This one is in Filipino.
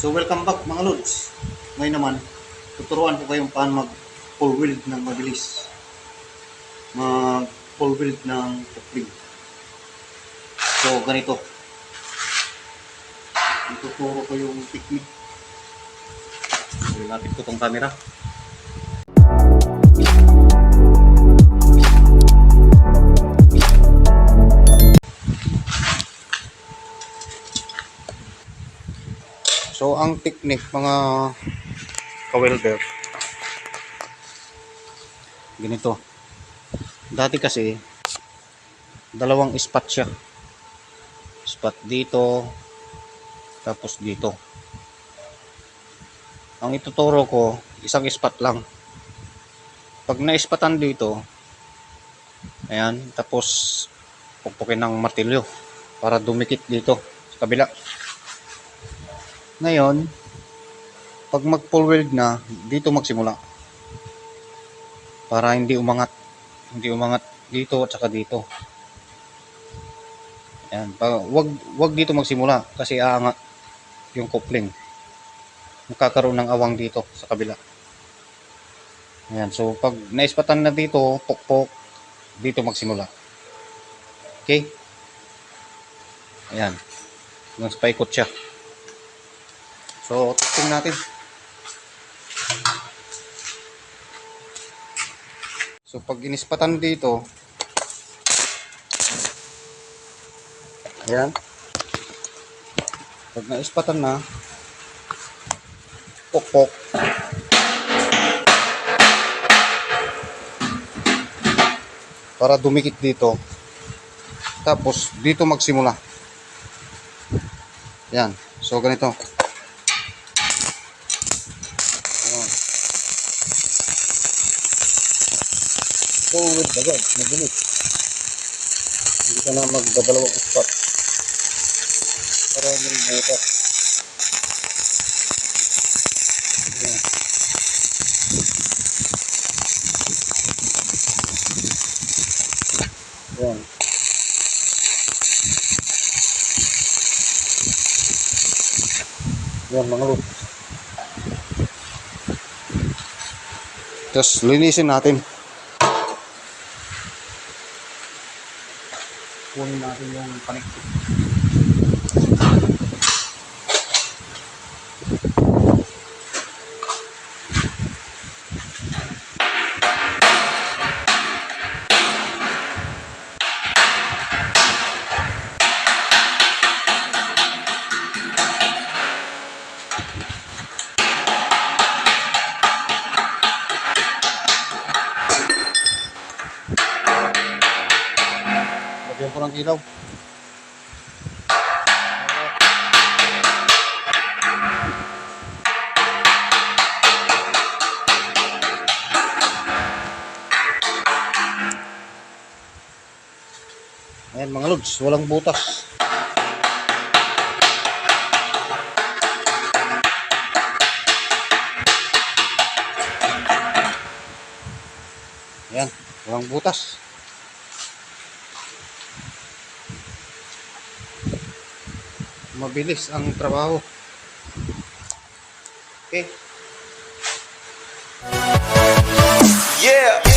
So welcome back mga lods. Ngayon naman, tuturuan ko kayong paano mag full weld ng mabilis. Mag full weld ng coupling. So ganito. Ituturo ko yung technique. So, lapit ko tong camera. So, ang technique mga ka-welder, ganito. Dati kasi, dalawang spot siya. Spot dito, tapos dito. Ang ituturo ko, isang spot lang. Pag na-spatan dito, ayan, tapos pukpukin ng martilyo para dumikit dito sa kabila. Ngayon, pag mag full weld na, dito magsimula. Para hindi umangat. Hindi umangat dito at saka dito. Ayan. Pa, wag, wag dito magsimula kasi aangat yung coupling. Magkakaroon ng awang dito sa kabila. Ayan. So, pag naispatan na dito, pukpok, dito magsimula. Okay? Ayan. Hanggang sa paikot siya. So, testing natin. So, pag inispatan dito, ayan. Pag naispatan na, pokpok. Para dumikit dito. Tapos, dito magsimula. Yan. So, ganito. Forward agad, mabilis. Hindi ka na magdadalawang spot. Para hindi buka. Ayan. Ayan. Yan mga loot. Tapos linisin natin. Kunin natin yung connector. Ko ng ilaw. Ayan mga lods, walang butas. Ayan, walang butas. Mabilis ang trabaho. Okay. Yeah.